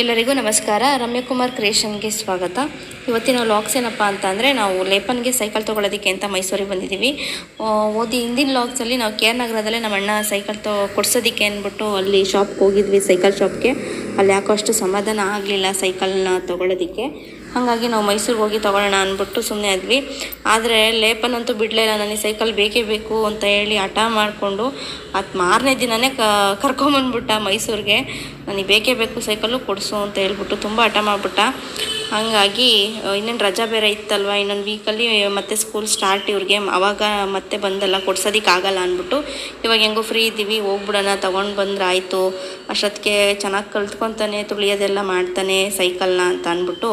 ಎಲ್ಲರಿಗೂ ನಮಸ್ಕಾರ. ರಮ್ಯಕುಮಾರ್ ಕ್ರಿಯೇಷನ್ಗೆ ಸ್ವಾಗತ. ಇವತ್ತಿನ ಲಾಗ್ಸ್ ಏನಪ್ಪ ಅಂತ ಅಂದರೆ ನಾವು ಲೇಪನ್ಗೆ ಸೈಕಲ್ ತೊಗೊಳೋದಕ್ಕೆ ಅಂತ ಮೈಸೂರಿಗೆ ಬಂದಿದ್ದೀವಿ. ಓದಿ ಹಿಂದಿನ ಲಾಗ್ಸಲ್ಲಿ ನಾವು ಕೆ ಆರ್ ನಗರದಲ್ಲೇ ನಮ್ಮ ಅಣ್ಣ ಸೈಕಲ್ ತೊ, ಕೊಡ್ಸೋದಕ್ಕೆ ಅಂದ್ಬಿಟ್ಟು ಅಲ್ಲಿ ಶಾಪ್ಗೆ ಹೋಗಿದ್ವಿ ಸೈಕಲ್ ಶಾಪ್ಗೆ. ಅಲ್ಲಿ ಯಾಕೋ ಅಷ್ಟು ಸಮಾಧಾನ ಆಗಲಿಲ್ಲ ಸೈಕಲ್ನ ತೊಗೊಳೋದಕ್ಕೆ. ಹಾಗಾಗಿ ನಾವು ಮೈಸೂರಿಗೆ ಹೋಗಿ ತೊಗೊಳ್ಳೋಣ ಅಂದ್ಬಿಟ್ಟು ಸುಮ್ಮನೆ ಆದ್ವಿ ಆದರೆ ಲೇಪನ್ ಅಂತೂ ಬಿಡಲಿಲ್ಲ ನನಗೆ ಸೈಕಲ್ ಬೇಕೇ ಬೇಕು ಅಂತ ಹೇಳಿ ಹಠ ಮಾಡಿಕೊಂಡು ಅದು ಮಾರನೇ ದಿನವೇ ಕ, ಕರ್ಕೊಂಬಂದ್ಬಿಟ್ಟ ಮೈಸೂರಿಗೆ. ನನಗೆ ಬೇಕೇ ಬೇಕು ಸೈಕಲ್ಲು ಕೊಡಿಸು ಅಂತ ಹೇಳ್ಬಿಟ್ಟು ತುಂಬ ಹಠ ಮಾಡಿಬಿಟ್ಟ. ಹಾಗಾಗಿ ಇನ್ನೊಂದು ರಜಾ ಬೇರೆ ಇತ್ತಲ್ವ? ಇನ್ನೊಂದು ವೀಕಲ್ಲಿ ಮತ್ತೆ ಸ್ಕೂಲ್ ಸ್ಟಾರ್ಟ್ ಇವ್ರಿಗೆ. ಅವಾಗ ಮತ್ತೆ ಬಂದಲ್ಲ ಕೊಡ್ಸೋದಕ್ಕೆ ಆಗಲ್ಲ ಅಂದ್ಬಿಟ್ಟು. ಇವಾಗ ಹೆಂಗೋ ಫ್ರೀ ಇದ್ದೀವಿ, ಹೋಗ್ಬಿಡೋಣ, ತೊಗೊಂಡು ಬಂದ್ರೆ ಆಯಿತು. ಅಷ್ಟೊತ್ತಿಗೆ ಚೆನ್ನಾಗಿ ಕಲ್ತ್ಕೊತಾನೆ, ತುಳಿಯೋದೆಲ್ಲ ಮಾಡ್ತಾನೆ ಸೈಕಲ್ನ ಅಂತ ಅಂದ್ಬಿಟ್ಟು.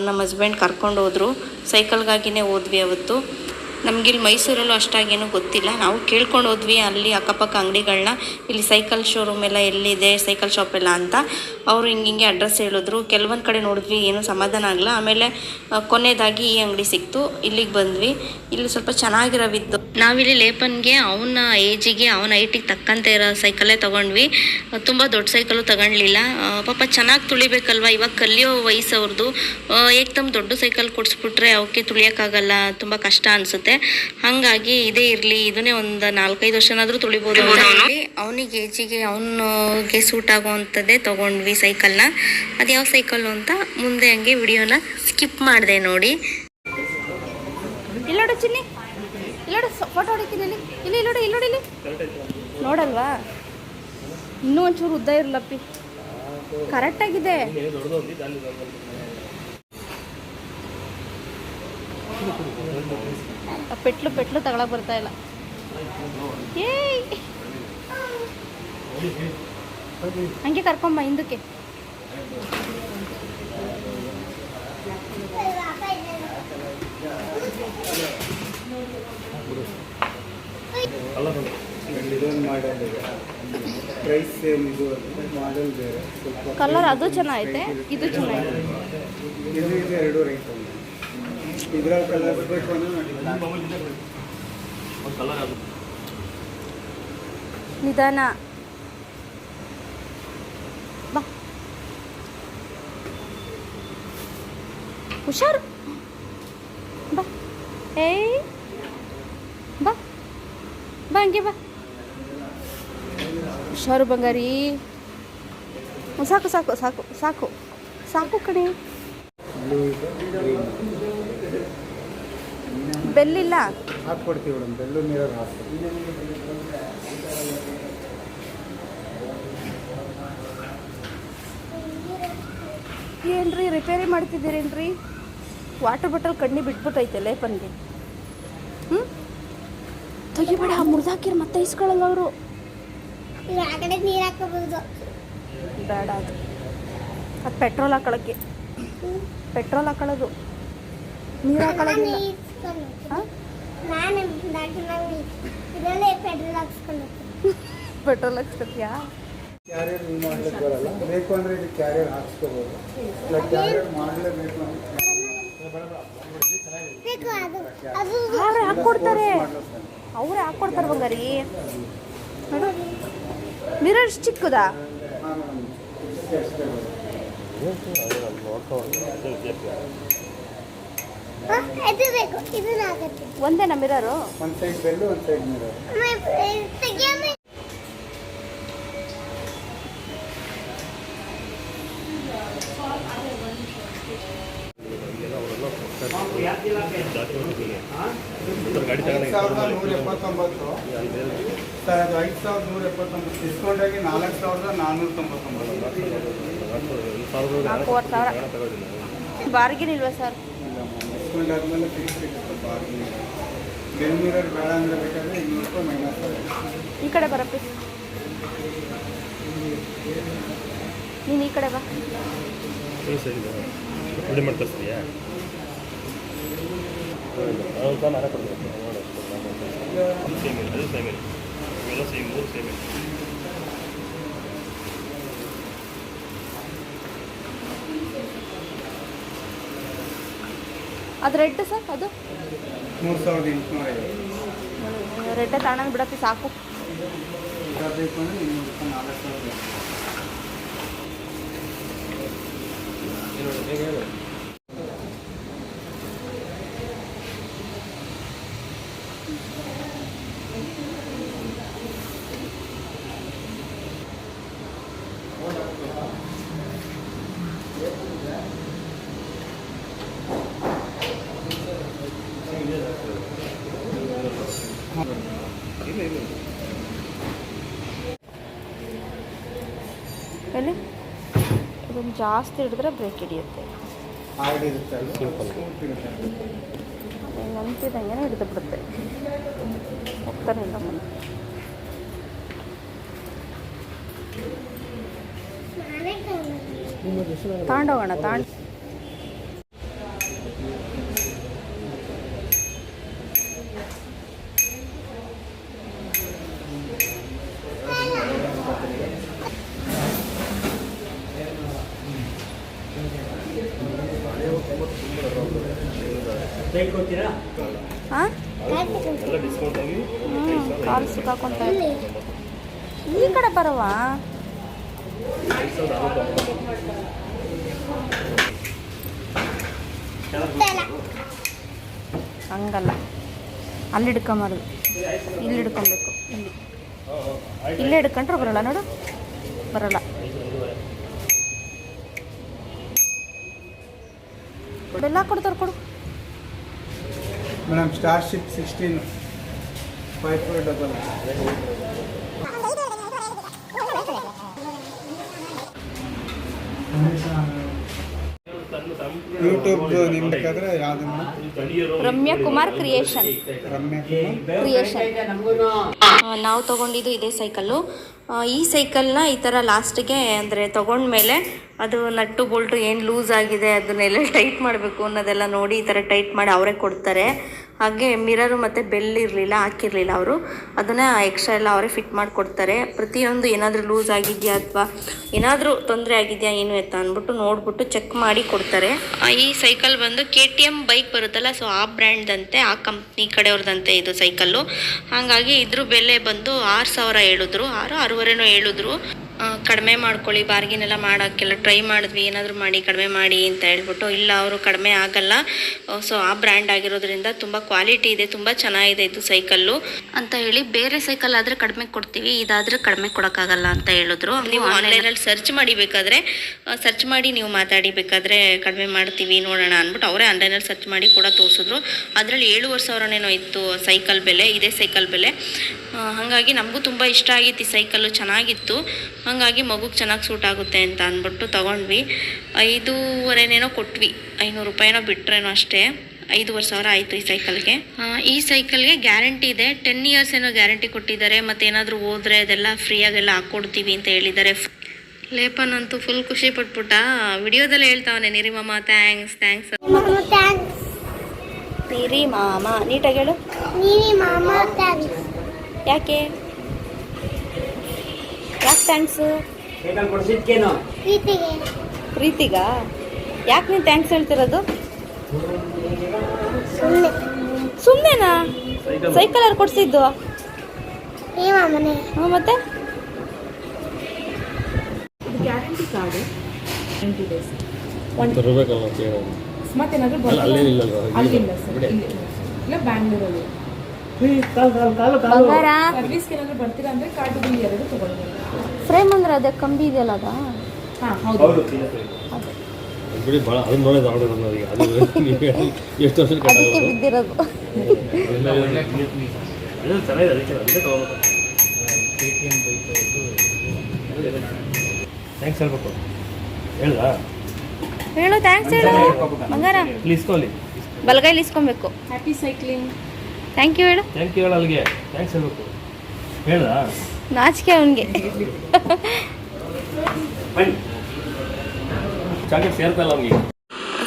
ನಮ್ಮ ಹಸ್ಬೆಂಡ್ ಕರ್ಕೊಂಡು ಹೋದರು. ಸೈಕಲ್ಗಾಗಿನೇ ಹೋದ್ವಿ ಅವತ್ತು. ನಮಗಿಲ್ಲಿ ಮೈಸೂರಲ್ಲೂ ಅಷ್ಟಾಗೇನು ಗೊತ್ತಿಲ್ಲ. ನಾವು ಕೇಳ್ಕೊಂಡು ಹೋದ್ವಿ ಅಲ್ಲಿ ಅಕ್ಕಪಕ್ಕ ಅಂಗಡಿಗಳನ್ನ ಇಲ್ಲಿ ಸೈಕಲ್ ಶೋರೂಮ್ ಎಲ್ಲ ಎಲ್ಲಿದೆ ಸೈಕಲ್ ಶಾಪ್ ಎಲ್ಲ ಅಂತ. ಅವರು ಹಿಂಗೆ ಹಿಂಗೆ ಅಡ್ರೆಸ್ ಹೇಳಿದ್ರು. ಕೆಲವೊಂದು ಕಡೆ ನೋಡಿದ್ವಿ ಏನೂ ಸಮಾಧಾನ ಆಗಲ್ಲ ಆಮೇಲೆ ಕೊನೆಯದಾಗಿ ಈ ಅಂಗಡಿ ಸಿಕ್ತು. ಇಲ್ಲಿಗೆ ಬಂದ್ವಿ. ಇಲ್ಲಿ ಸ್ವಲ್ಪ ಚೆನ್ನಾಗಿರೋವಿದ್ದು ನಾವಿಲ್ಲಿ ಲೇಪನ್ಗೆ ಅವನ ಏಜಿಗೆ ಅವನ ಐಟಿಗೆ ತಕ್ಕಂತೆ ಇರೋ ಸೈಕಲೇ ತೊಗೊಂಡ್ವಿ. ತುಂಬ ದೊಡ್ಡ ಸೈಕಲು ತಗೊಳ್ಲಿಲ್ಲ ಪಾಪ ಚೆನ್ನಾಗಿ ತುಳಿಬೇಕಲ್ವ? ಇವಾಗ ಕಲಿಯೋ ವಯಸ್ಸು ಅವ್ರದ್ದು ಏಕ್ದಮ್ ದೊಡ್ಡ ಸೈಕಲ್ ಕೊಡಿಸ್ಬಿಟ್ರೆ ಅವಕ್ಕೆ ತುಳಿಯೋಕ್ಕಾಗಲ್ಲ. ತುಂಬ ಕಷ್ಟ ಅನಿಸುತ್ತೆ. ಹಾಗಾಗಿ ಇದೇ ಇರಲಿ. ಇದನ್ನೇ ಒಂದು ನಾಲ್ಕೈದು ವರ್ಷನಾದರೂ ತುಳಿಬೋದು ಅವನಿಗೆ ಏಜಿಗೆ ಅವನಿಗೆ ಸೂಟ್ ಆಗುವಂಥದ್ದೇ ತೊಗೊಂಡ್ವಿ. ಸೈಕಲ್ನ ಅದು ಯಾವ ಸೈಕಲ್ ಅಂತ ಮುಂದೆ ಹಂಗೆ ವಿಡಿಯೋನ ಸ್ಕಿಪ್ ಮಾಡಿದೆ ನೋಡಿ. ಇಲ್ಲೋಡು ಚಿನ್ನಿ. ಇಲ್ಲೋಡು ಫೋಟೋ ಹೊಡಿತೀನಿ ಇಲ್ಲಿ. ಇಲ್ಲಿ ಇಲ್ಲೋಡು ಇಲ್ಲೋಡು ಇಲ್ಲಿ ನೋಡಲ್ವಾ? ಇನ್ನೂ ಒಂಚೂರು ಉದ್ದ ಇರಲಪ್ಪಿ. ಕರೆಕ್ಟಾಗಿದೆ ಪೆಟ್ಲು ಪೆಟ್ಲು ತಗೊಳಕ್ ಬರ್ತಾ ಇಲ್ಲ. ಏಯ್! ಹಂಗೆ ಕರ್ಕೊಂಬ ಹಿಂದಕ್ಕೆ. ಕಲರ್ ಅದು ಚೆನ್ನಾಗೈತೆ ಇದು ಇದು ಎರಡು ನಿಧಾನ. ಹುಷಾರು. ಬಾ. ಏಯ್. ಬಾ. ಬಾ ಹಂಗೆ ಬಾ. ಹುಷಾರು ಬಂಗಾರಿ. ಸಾಕು ಸಾಕು ಸಾಕು ಸಾಕು. ಸಾಕು ಕಣೆ. ಬೆಲ್ಲಿಲ್ಲ. ಹಾಕ್ಕೊಡ್ತೀವಿ ಮೇಡಮ್ ಬೆಲ್ಲು ನೀರಲ್ಲಿ ಹಾಕ್ತೀವಿ. ಏನ್ರಿ ರಿಪೇರಿ ಮಾಡ್ತಿದ್ದೀರೇನ್ರಿ? ವಾಟರ್ ಬಾಟಲ್ ಕಣ್ಣಿ ಬಿಟ್ಬಿಟ್ಟೈತೆ ಲೇಪನ್ಗೆ. ಹ್ಞೂ ತೆಗಿಬೇಡ ಮುರಿದಾಕಿರ್ ಮತ್ತೆ ಇಸ್ಕೊಳ್ಳಲ್ಲ ಅವರು. ಆ ಕಡೆ ನೀರು ಹಾಕೋಬಹುದು ಬೇಡ ಅದು. ಅದು ಪೆಟ್ರೋಲ್ ಹಾಕೊಳ್ಳೋಕ್ಕೆ ಪೆಟ್ರೋಲ್ ಹಾಕೊಳ್ಳೋದು ನೀರು ಹಾಕೊಳ್ಳೋದಿಲ್ಲ ಪೆಟ್ರೋಲ್ ಹಾಕ್ಸ್ಕೊತೀಯಾ? ಕ್ಯಾರಿಯರ್ ನೀವು ಮಾಡ್ಲಿಕ್ಕೆ ಬರಲ್ಲ. ಬೇಕು ಅಂದರೆ ಇದು ಕ್ಯಾರಿಯರ್ ಹಾಕ್ಸ್ಕೋಬೋದು. ಇಲ್ಲ ಕ್ಯಾರಿಯರ್ ಮಾಡಲೇಬೇಕು ಅಂದ್ರೆ ಬೇಕು ಅದು ಅದು ಅವರೇ ಹಾಕ್ಕೊಡ್ತಾರೆ. ಅವರೇ ಹಾಕ್ಕೊಡ್ತಾರೆ ಬಂಗಾರಿ. ಮಿರರ್ ಚಿಕ್ಕದಾ? ಒಂದೇನಾ ಮಿರರು ಒಂದು ಸೈಡ್ ಸಾವಿರದ ನೂರ ಎಪ್ಪತ್ತೊಂಬತ್ತು. ಸರ್ ಅದು ಐದು ಸಾವಿರದ ನೂರ ಎಪ್ಪತ್ತೊಂಬತ್ತು. ಡಿಸ್ಕೌಂಟ್ ಆಗಿ ನಾಲ್ಕು ಸಾವಿರದ ನಾನ್ನೂರ ತೊಂಬತ್ತೊಂಬತ್ತು. ಬಾರ್ಗಿನ್ ಇಲ್ವಾ ಸರ್? ಡಿಸ್ಕೌಂಟ್ ಆದಮೇಲೆ ಬೆಲ್ ಮಿರರ್ ಬೇಡ ಅಂದರೆ ಬೇಕಾದರೆ ಇನ್ನೂರು ರೂಪಾಯಿ ಮೈನಸ್ ಈ ಕಡೆ ಬರಪ್ಪ ನೀನು ಈ ಕಡೆ ಬಾ. ಸರಿ ಸರಿ ಮಾಡ್ತಾ ಅದು ರೆಡ್ ಸರ್ ಅದು? ಮೂರು ಸಾವಿರದ ಎಂಟುನೂರ ರೆಡ್ಡೆ ತಗೊಂಡು ಬಿಡಪ್ಪಿ ಸಾಕು. ಬೇಕು ಅಂದರೆ ಇನ್ನೂರು ರೂಪಾಯಿ ನಾಲ್ಕು ಸಾವಿರದ ಎಲ್ಲಿ ಇದನ್ನು ಜಾಸ್ತಿ ಹಿಡಿದ್ರೆ ಬ್ರೇಕ್ ಹಿಡಿಯುತ್ತೆ ಹಾರ್ಡ್ ಇರುತ್ತೆ ಅದು ಸ್ಮೂತ್ ಇರುತ್ತೆ ನಂತಿದಂಗೆ ಹಿಡಿದು ಬಿಡುತ್ತೆ ಹೋಗ್ತಾನೆ ಇಲ್ಲ ಮುಂದೆ ತಗೊಂಡೆ. ತಗೊಂಡೋಗೋಣ ತಗೊಂಡು ಹಾಂ ಎಲ್ಲ ಡಿಸ್ಕೌಂಟ್ ಆಗಿ ಹ್ಞೂ ಕಾಲು ಸಿಕ್ಕಾಕೊಂತ ಇಲ್ಲಿ. ಈ ಕಡೆ ಬರವಾ ಐದು ಸಾವಿರದ ಆರುನೂರ ಇಲ್ಲ. ಹಂಗಲ್ಲ. ಅಲ್ಲಿ ಹಿಡ್ಕೊಂಬಾರ್ದು. ಇಲ್ಲಿ ಹಿಡ್ಕೊಬೇಕು. ಇಲ್ಲಿ. ಇಲ್ಲೇ ಹಿಡ್ಕೊಂಡ್ರೆ ಬರಲ್ಲ ನೋಡು. ಬರಲ್ಲ. ಬೆಲ್ಲ ಕೊಡ್ತಾರೆ ಕೊಡು madam starship sixteen five four double. YouTube ನಿಮ್ ಬೇಕಾದ್ರೆ ಯಾವ್ದನ್ನ ರಮ್ಯಾ ಕುಮಾರ್ ಕ್ರಿಯೇಷನ್ ರಮ್ಯಾ ಕುಮಾರ್ ಕ್ರಿಯೇಷನ್ ನಾವು ತಗೊಂಡಿದ್ದು ಇದೇ ಸೈಕಲ್ಲು ಈ ಸೈಕಲ್ನ ಈ ಥರ ಲಾಸ್ಟಿಗೆ ಅಂದರೆ ತೊಗೊಂಡ್ಮೇಲೆ ಅದು ನಟ್ಟು ಬೋಲ್ಟು ಏನು ಲೂಸ್ ಆಗಿದೆ ಅದನ್ನೆಲ್ಲ ಟೈಟ್ ಮಾಡಬೇಕು ಅನ್ನೋದೆಲ್ಲ ನೋಡಿ ಈ ಥರ ಟೈಟ್ ಮಾಡಿ ಅವರೇ ಕೊಡ್ತಾರೆ. ಹಾಗೆ ಮಿರರು ಮತ್ತು ಬೆಲ್ ಇರಲಿಲ್ಲ, ಹಾಕಿರಲಿಲ್ಲ ಅವರು. ಅದನ್ನು ಎಕ್ಸ್ಟ್ರಾ ಎಲ್ಲ ಅವರೇ ಫಿಟ್ ಮಾಡಿಕೊಡ್ತಾರೆ. ಪ್ರತಿಯೊಂದು ಏನಾದರೂ ಲೂಸ್ ಆಗಿದೆಯಾ ಅಥವಾ ಏನಾದರೂ ತೊಂದರೆ ಆಗಿದೆಯಾ ಏನು ಅಂತ ಅಂದ್ಬಿಟ್ಟು ನೋಡಿಬಿಟ್ಟು ಚೆಕ್ ಮಾಡಿ ಕೊಡ್ತಾರೆ. ಈ ಸೈಕಲ್ ಬಂದು ಕೆ ಟಿ ಎಂ ಬೈಕ್ ಬರುತ್ತಲ್ಲ ಸೊ ಆ ಬ್ರ್ಯಾಂಡ್ದಂತೆ ಆ ಕಂಪ್ನಿ ಕಡೆಯವ್ರದಂತೆ ಇದು ಸೈಕಲ್ಲು ಹಾಗಾಗಿ ಇದ್ರ ಬೆಲೆ ಬಂದು ಆರು ಸಾವಿರ ಹೇಳಿದ್ರು. ಆರು, ಆರೂವರೆನೂ ಹೇಳಿದ್ರು. ಕಡಿಮೆ ಮಾಡ್ಕೊಳ್ಳಿ ಬಾರ್ಗಿನ್ ಎಲ್ಲ ಮಾಡೋಕ್ಕೆಲ್ಲ ಟ್ರೈ ಮಾಡಿದ್ವಿ ಏನಾದರೂ ಮಾಡಿ ಕಡಿಮೆ ಮಾಡಿ ಅಂತ ಹೇಳ್ಬಿಟ್ಟು ಇಲ್ಲ ಅವರು ಕಡಿಮೆ ಆಗಲ್ಲ. ಸೊ ಆ ಬ್ರ್ಯಾಂಡ್ ಆಗಿರೋದ್ರಿಂದ ತುಂಬ ಕ್ವಾಲಿಟಿ ಇದೆ ತುಂಬ ಚೆನ್ನಾಗಿದೆ ಇದು ಸೈಕಲ್ಲು ಅಂತ ಹೇಳಿ ಬೇರೆ ಸೈಕಲ್ ಆದರೆ ಕಡಿಮೆ ಕೊಡ್ತೀವಿ ಇದಾದರೆ ಕಡಿಮೆ ಕೊಡೋಕ್ಕಾಗಲ್ಲ ಅಂತ ಹೇಳಿದ್ರು. ನೀವು ಆನ್ಲೈನಲ್ಲಿ ಸರ್ಚ್ ಮಾಡಿ ಬೇಕಾದರೆ ಸರ್ಚ್ ಮಾಡಿ ನೀವು ಮಾತಾಡಿ ಬೇಕಾದರೆ ಕಡಿಮೆ ಮಾಡ್ತೀವಿ ನೋಡೋಣ ಅಂದ್ಬಿಟ್ಟು ಅವರೇ ಆನ್ಲೈನಲ್ಲಿ ಸರ್ಚ್ ಮಾಡಿ ಕೂಡ ತೋರಿಸಿದ್ರು. ಅದರಲ್ಲಿ ಏಳುವರೆ ಸಾವಿರನೇನೋ ಇತ್ತು ಸೈಕಲ್ ಬೆಲೆ ಇದೇ ಸೈಕಲ್ ಬೆಲೆ. ಹಾಗಾಗಿ ನಮಗೂ ತುಂಬ ಇಷ್ಟ ಆಗಿತ್ತು ಈ ಸೈಕಲ್ಲು ಚೆನ್ನಾಗಿತ್ತು. ಹಾಗಾಗಿ ಮಗುಗೆ ಚೆನ್ನಾಗಿ ಸೂಟ್ ಆಗುತ್ತೆ ಅಂತ ಅಂದ್ಬಿಟ್ಟು ತಗೊಂಡ್ವಿ. ಐದೂವರೆನೇನೋ ಕೊಟ್ವಿ. ಐನೂರು ರೂಪಾಯಿನೋ ಬಿಟ್ರೇನೋ ಅಷ್ಟೇ. ಐದೂವರೆ ಸಾವಿರ ಆಯಿತು ಈ ಸೈಕಲ್ಗೆ ಈ ಸೈಕಲ್ಗೆ ಗ್ಯಾರಂಟಿ ಇದೆ. ಟೆನ್ ಇಯರ್ಸ್ ಏನೋ ಗ್ಯಾರಂಟಿ ಕೊಟ್ಟಿದ್ದಾರೆ. ಮತ್ತು ಏನಾದರೂ ಹೋದರೆ ಅದೆಲ್ಲ ಫ್ರೀಯಾಗೆಲ್ಲ ಹಾಕ್ಕೊಡ್ತೀವಿ ಅಂತ ಹೇಳಿದ್ದಾರೆ. ಲೇಪನ್ ಅಂತೂ ಫುಲ್ ಖುಷಿ ಪಟ್ಬಿಟ್ಟ. ವಿಡಿಯೋದಲ್ಲೇ ಹೇಳ್ತಾವನೆ ನಿರಿ ಮಾಮ ಥ್ಯಾಂಕ್ಸ್ ಥ್ಯಾಂಕ್ಸ್ ಮಾಮ ಥ್ಯಾಂಕ್ಸ್ ನಿರಿ ಮಾಮ ನೀಟಾಗಿ ಹೇಳು. ನೀವಿ ಮಾಮ ಥ್ಯಾಂಕ್ಸ್ ಯಾಕೆ? ಯಾಕೆ ಥ್ಯಾಂಕ್ಸು ಪ್ರೀತಿಗೆ. ಪ್ರೀತಿಗ? ಯಾಕೆ ನೀನು ಥ್ಯಾಂಕ್ಸ್ ಹೇಳ್ತಿರೋದು? ಸುಮ್ಮನೆ ಸುಮ್ಮನೆನಾ ಸೈಕಲ್ ಅವ್ರು ಕೊಡ್ಸಿದ್ದು? ಹ್ಞೂ ಮತ್ತೆ? Guarantee card twenty days sir ಇಲ್ಲ ಬ್ಯಾಂಗ್ಳೂರಲ್ಲಿ ಬಂಗಾರ? ಸರ್ವಿಸ್ಗೆ ಏನಾದರೂ ಬರ್ತೀರಾ ಅಂದರೆ ಎರಡು ತೊಗೊಳ್ಬೋದು. ಫ್ರೇಮ್ ಅಂದ್ರೆ ಅದೇ ಕಂಬಿ ಇದೆಯಲ್ಲ ಅದ? ಹಾಂ ಹೌದು. ಹೌದು ಬಿಡಿ ಭಾಳ ಅದನ್ನ ನೋಡೋದು ಆರ್ಡರ್ ನನಗೆ. ಅದು ಎಷ್ಟು ವರ್ಷ ಅದಕ್ಕೆ ಬಿದ್ದಿರೋದು. ಅದು ಚೆನ್ನಾಗಿದೆ ಅದಕ್ಕೆ ಅದಕ್ಕೆ ತಗೋಬೇಕು ಥ್ಯಾಂಕ್ಸ್ ಹೇಳ್ಬೇಕು. ಹೇಳ್ದಾ ಹೇಳು ಥ್ಯಾಂಕ್ಸ್ ಹೇಳು. ಬಂಗಾರ. ಬಲಗೈಲಿ ಇಸ್ಕೊಬೇಕು. ಹ್ಯಾಪಿ ಸೈಕ್ಲಿಂಗ್ ಥ್ಯಾಂಕ್ ಯು ಹೇಳು ಥ್ಯಾಂಕ್ ಯು ಹೇಳ ಅಲ್ಲಿಗೆ ಥ್ಯಾಂಕ್ಸ್ ಹೇಳ್ಬೇಕು. ಹೇಳ್ದಾ? ನಾಚಿಕೆ ಅವನಿಗೆ. ಸೇರ್ತಲ್ಲ ಅವನಿಗೆ.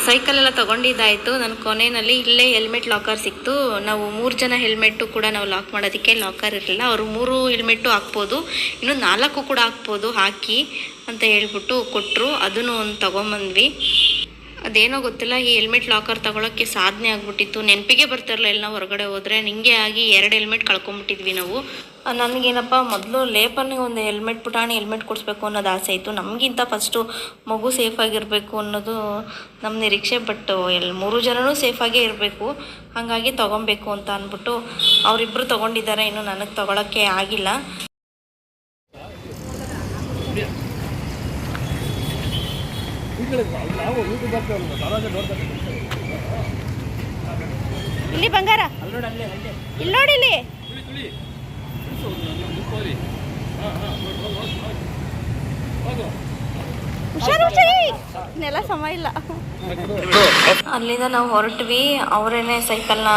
ಸೈಕಲ್ ಎಲ್ಲ ತಗೊಂಡಿದ್ದಾಯಿತು. ನನ್ನ ಕೊನೆಯಲ್ಲಿ ಇಲ್ಲೇ ಹೆಲ್ಮೆಟ್ ಲಾಕರ್ ಸಿಕ್ತು. ನಾವು ಮೂರು ಜನ ಹೆಲ್ಮೆಟ್ಟು ಕೂಡ ನಾವು ಲಾಕ್ ಮಾಡೋದಕ್ಕೆ ಲಾಕರ್ ಇರಲಿಲ್ಲ. ಅವರು ಮೂರು ಹೆಲ್ಮೆಟ್ಟು ಹಾಕ್ಬೋದು. ಇನ್ನು ನಾಲ್ಕು ಕೂಡ ಹಾಕ್ಬೋದು. ಹಾಕಿ ಅಂತ ಹೇಳ್ಬಿಟ್ಟು ಕೊಟ್ಟರು ಅದನ್ನು ಒಂದು ತೊಗೊಂಬಂದ್ವಿ. ಅದೇನೋ ಗೊತ್ತಿಲ್ಲ, ಈ ಹೆಲ್ಮೆಟ್ ಲಾಕರ್ ತಗೊಳಕ್ಕೆ ಸಾಧನೆ ಆಗ್ಬಿಟ್ಟಿತ್ತು. ನೆನಪಿಗೆ ಬರ್ತಿರಲಿಲ್ಲ, ಎಲ್ಲ ಹೊರಗಡೆ ಹೋದರೆ. ನಿಂಗೆ ಆಗಿ ಎರಡು ಹೆಲ್ಮೆಟ್ ಕಳ್ಕೊಂಬಿಟ್ಟಿದ್ವಿ ನಾವು. ನನಗೇನಪ್ಪ, ಮೊದಲು ಲೇಪನಿಗೆ ಒಂದು ಹೆಲ್ಮೆಟ್ ಪುಟಾಣಿ ಹೆಲ್ಮೆಟ್ ಕೊಡಿಸ್ಬೇಕು ಅನ್ನೋದು ಆಸೆ ಇತ್ತು. ನಮಗಿಂತ ಫಸ್ಟು ಮಗು ಸೇಫಾಗಿರಬೇಕು ಅನ್ನೋದು ನಮ್ಮ ನಿರೀಕ್ಷೆ ಬಟ್ ಎಲ್, ಮೂರು ಜನರೂ ಸೇಫಾಗೇ ಇರಬೇಕು. ಹಾಗಾಗಿ ತೊಗೊಬೇಕು ಅಂತ ಅಂದ್ಬಿಟ್ಟು ಅವರಿಬ್ಬರು ತೊಗೊಂಡಿದ್ದಾರೆ. ಇನ್ನು ನನಗೆ ತೊಗೊಳಕ್ಕೆ ಆಗಿಲ್ಲ. ಇಲ್ಲಿ ಬಂಗಾರ? ಇಲ್ಲಿ ನೋಡಿ ಇಲ್ಲಿ. ಹುಷಾರು ನೆಲ ಸಮ ಇಲ್ಲ. ಅಲ್ಲಿಂದ ನಾವು ಹೊರಟ್ವಿ. ಅವರೇನೆ ಸೈಕಲ್ನ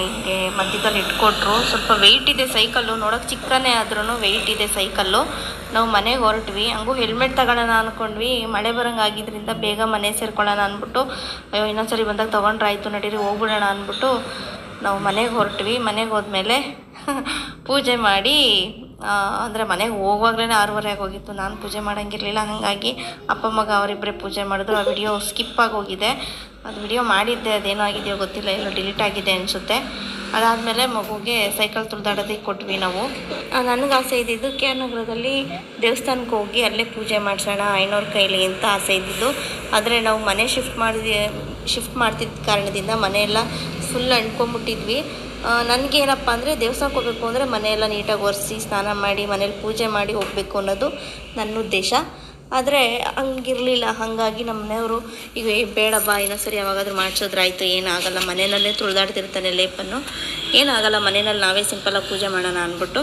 ಹಿಂಗೆ ಮಧ್ಯದಲ್ಲಿ ಇಟ್ಕೊಟ್ರು. ಸ್ವಲ್ಪ ವೆಯ್ಟ್ ಇದೆ ಸೈಕಲ್ಲು ನೋಡೋಕೆ ಚಿಕ್ಕನೇ ಆದ್ರೂ ವೆಯ್ಟ್ ಇದೆ ಸೈಕಲ್ಲು ನಾವು ಮನೆಗೆ ಹೊರಟ್ವಿ. ಹಂಗೂ ಹೆಲ್ಮೆಟ್ ತಗೊಳ್ಳೋಣ ಅಂದ್ಕೊಂಡ್ವಿ ಮಳೆ ಬರೋಂಗೆ ಆಗಿದ್ರಿಂದ ಬೇಗ ಮನೆ ಸೇರ್ಕೊಳ್ಳೋಣ ಅಂದ್ಬಿಟ್ಟು ಅಯ್ಯೋ, ಇನ್ನೊಂದ್ಸರಿ ಬಂದಾಗ ತೊಗೊಂಡ್ರಾಯ್ತು ನಡೀರಿ, ಹೋಗ್ಬಿಡೋಣ ಅಂದ್ಬಿಟ್ಟು ನಾವು ಮನೆಗೆ ಹೊರಟ್ವಿ. ಮನೆಗೆ ಹೋದ್ಮೇಲೆ ಪೂಜೆ ಮಾಡಿ ಅಂದರೆ ಮನೆಗೆ ಹೋಗುವಾಗಲೇ ಆರೂವರೆ ಆಗೋಗಿತ್ತು. ನಾನು ಪೂಜೆ ಮಾಡೋಂಗಿರಲಿಲ್ಲ. ಹಾಗಾಗಿ ಅಪ್ಪ, ಮಗ ಅವರಿಬ್ಬರೇ ಪೂಜೆ ಮಾಡಿದ್ರು. ಆ ವಿಡಿಯೋ ಸ್ಕಿಪ್ ಆಗೋಗಿದೆ ಅದು ವಿಡಿಯೋ ಮಾಡಿದ್ದೆ. ಅದೇನೋ ಆಗಿದೆಯೋ ಗೊತ್ತಿಲ್ಲ. ಎಲ್ಲೋ ಡಿಲೀಟ್ ಆಗಿದೆ ಅನಿಸುತ್ತೆ. ಅದಾದಮೇಲೆ ಮಗುಗೆ ಸೈಕಲ್ ತುಳಿದಾಡೋದಕ್ಕೆ ಕೊಟ್ವಿ ನಾವು. ನನಗೆ ಆಸೆ ಇದ್ದಿದ್ದು ಕೆ ಆರ್ ನಗರದಲ್ಲಿ ದೇವಸ್ಥಾನಕ್ಕೆ ಹೋಗಿ ಅಲ್ಲೇ ಪೂಜೆ ಮಾಡಿಸೋಣ ಐನೋರ್ ಕೈಲಿ ಅಂತ ಆಸೆ ಇದ್ದಿದ್ದು. ಆದರೆ ನಾವು ಮನೆ ಶಿಫ್ಟ್ ಮಾಡಿದ ಶಿಫ್ಟ್ ಮಾಡ್ತಿದ್ದ ಕಾರಣದಿಂದ ಮನೆಯೆಲ್ಲ ಫುಲ್ ಅಂಟ್ಕೊಂಬಿಟ್ಟಿದ್ವಿ ನನಗೇನಪ್ಪ ಅಂದರೆ ದೇವಸ್ಥಾನಕ್ಕೆ ಹೋಗ್ಬೇಕು ಅಂದರೆ ಮನೆಯೆಲ್ಲ ನೀಟಾಗಿ ಒರೆಸಿ, ಸ್ನಾನ ಮಾಡಿ ಮನೇಲಿ ಪೂಜೆ ಮಾಡಿ ಹೋಗಬೇಕು ಅನ್ನೋದು ನನ್ನ ಉದ್ದೇಶ. ಆದರೆ ಹಂಗಿರಲಿಲ್ಲ. ಹಾಗಾಗಿ ನಮ್ಮ ಮನೆಯವರು ಈಗ ಏ ಬೇಡ ಬಾ ಇನ್ನೊಂದು ಸರಿ ಯಾವಾಗಾದ್ರೂ ಮಾಡಿಸೋದ್ರಾಯ್ತು ಏನಾಗಲ್ಲ ಮನೆಯಲ್ಲೇ ತುಳಿದಾಡ್ತಿರ್ತಾನೆ ಲೇಪನ್ನು. ಏನಾಗಲ್ಲ ಮನೆಯಲ್ಲಿ ನಾವೇ ಸಿಂಪಲಾಗಿ ಪೂಜೆ ಮಾಡೋಣ, ಅಂದ್ಬಿಟ್ಟು.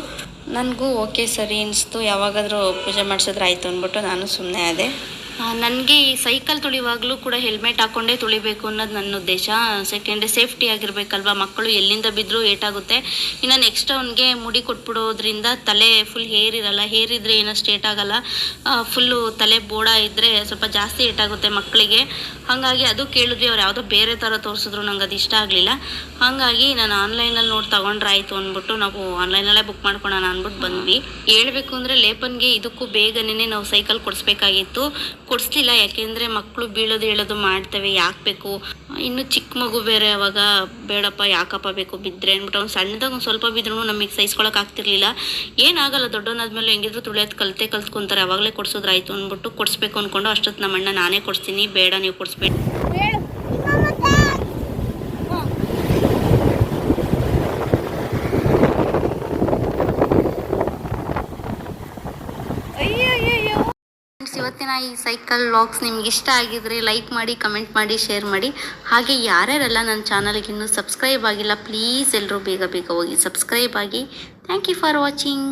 ನನಗೂ ಓಕೆ ಸರಿ ಅನಿಸ್ತು, ಯಾವಾಗಾದರೂ ಪೂಜೆ ಮಾಡಿಸೋದ್ರಾಯ್ತು ಅಂದ್ಬಿಟ್ಟು ನಾನು ಸುಮ್ಮನೆ ಆದೆ. ನನಗೆ ಈ ಸೈಕಲ್ ತುಳಿವಾಗಲೂ ಕೂಡ ಹೆಲ್ಮೆಟ್ ಹಾಕ್ಕೊಂಡೇ ತುಳಿಬೇಕು ಅನ್ನೋದು ನನ್ನ ಉದ್ದೇಶ. ಸೆಕೆಂಡ್ ಸೇಫ್ಟಿ ಆಗಿರಬೇಕಲ್ವ? ಮಕ್ಕಳು ಎಲ್ಲಿಂದ ಬಿದ್ದರೂ ಏಟಾಗುತ್ತೆ. ಇನ್ನು ನೆಕ್ಸ್ಟ್ ಅವನಿಗೆ ಮುಡಿ ಕೊಟ್ಬಿಡೋದ್ರಿಂದ ತಲೆ ಫುಲ್ ಹೇರ್ ಇರಲ್ಲ ಹೇರ್ ಇದ್ದರೆ ಏನೋ ಸ್ಟೇಟ್ ಆಗಲ್ಲ. ಫುಲ್ಲು ತಲೆ ಬೋಡ ಇದ್ದರೆ ಸ್ವಲ್ಪ ಜಾಸ್ತಿ ಏಟಾಗುತ್ತೆ ಮಕ್ಕಳಿಗೆ. ಹಾಗಾಗಿ ಅದು ಕೇಳಿದ್ವಿ. ಅವ್ರು ಯಾವುದೋ ಬೇರೆ ಥರ ತೋರಿಸಿದ್ರು. ನಂಗೆ ಅದು ಇಷ್ಟ ಆಗಲಿಲ್ಲ. ಹಾಗಾಗಿ ನಾನು ಆನ್ಲೈನಲ್ಲಿ ನೋಡಿ ತಗೊಂಡ್ರಾಯ್ತು ಅಂದ್ಬಿಟ್ಟು ನಾವು ಆನ್ಲೈನಲ್ಲೇ ಬುಕ್ ಮಾಡ್ಕೊಳೋಣ ಅಂದ್ಬಿಟ್ಟು ಬಂದ್ವಿ. ಹೇಳಬೇಕು ಅಂದರೆ ಲೇಪನ್ಗೆ ಇದಕ್ಕೂ ಬೇಗನೆ ನಾವು ಸೈಕಲ್ ಕೊಡಿಸ್ಬೇಕಾಗಿತ್ತು. ಕೊಡಿಸ್ಲಿಲ್ಲ, ಯಾಕೆಂದರೆ ಮಕ್ಕಳು ಬೀಳೋದು ಹೇಳೋದು ಮಾಡ್ತವೆ, ಯಾಕೆ ಬೇಕು? ಇನ್ನು ಚಿಕ್ಕ ಮಗು ಬೇರೆ ಅವಾಗ, ಬೇಡಪ್ಪ, ಯಾಕಪ್ಪ ಬೇಕು? ಬಿದ್ದರೆ ಅಂದ್ಬಿಟ್ಟು ಅವ್ನು ಸಣ್ಣದಾಗ ಒಂದು ಸ್ವಲ್ಪ ಬಿದ್ರೂ ನಮಗೆ ಸಹಿಸ್ಕೊಳಕ್ಕೆ ಆಗ್ತಿರ್ಲಿಲ್ಲ. ಏನಾಗಲ್ಲ, ದೊಡ್ಡವನಾದ್ಮೇಲೆ ಹೆಂಗಿದ್ರು ತುಳಿಯೋದು ಕಲಿತೆ ಕಲ್ತ್ಕೊಂತಾರೆ, ಅವಾಗಲೇ ಕೊಡ್ಸೋದ್ರಾಯ್ತು ಅಂದ್ಬಿಟ್ಟು ಕೊಡಿಸ್ಬೇಕು ಅಂದ್ಕೊಂಡು ಅಷ್ಟೊತ್ತು ನಮ್ಮ ಅಣ್ಣ ನಾನೇ ಕೊಡಿಸ್ತೀನಿ, ಬೇಡ, ನೀವು ಕೊಡಿಸ್ಬೇಡಿ ಫ್ರೆಂಡ್ಸ್ ಇವತ್ತಿನ ಈ ಸೈಕಲ್ ವ್ಲಾಗ್ಸ್ ನಿಮ್ಗೆ ಇಷ್ಟ ಆಗಿದ್ರೆ ಲೈಕ್ ಮಾಡಿ, ಕಮೆಂಟ್ ಮಾಡಿ, ಶೇರ್ ಮಾಡಿ. ಹಾಗೆ ಯಾರ್ಯಾರೆಲ್ಲ ನನ್ನ ಚಾನಲ್ಗೆ ಇನ್ನೂ ಸಬ್ಸ್ಕ್ರೈಬ್ ಆಗಿಲ್ಲ, ಪ್ಲೀಸ್ ಎಲ್ಲರೂ ಬೇಗ ಬೇಗ ಹೋಗಿ ಸಬ್ಸ್ಕ್ರೈಬ್ ಆಗಿ. Thank you for watching.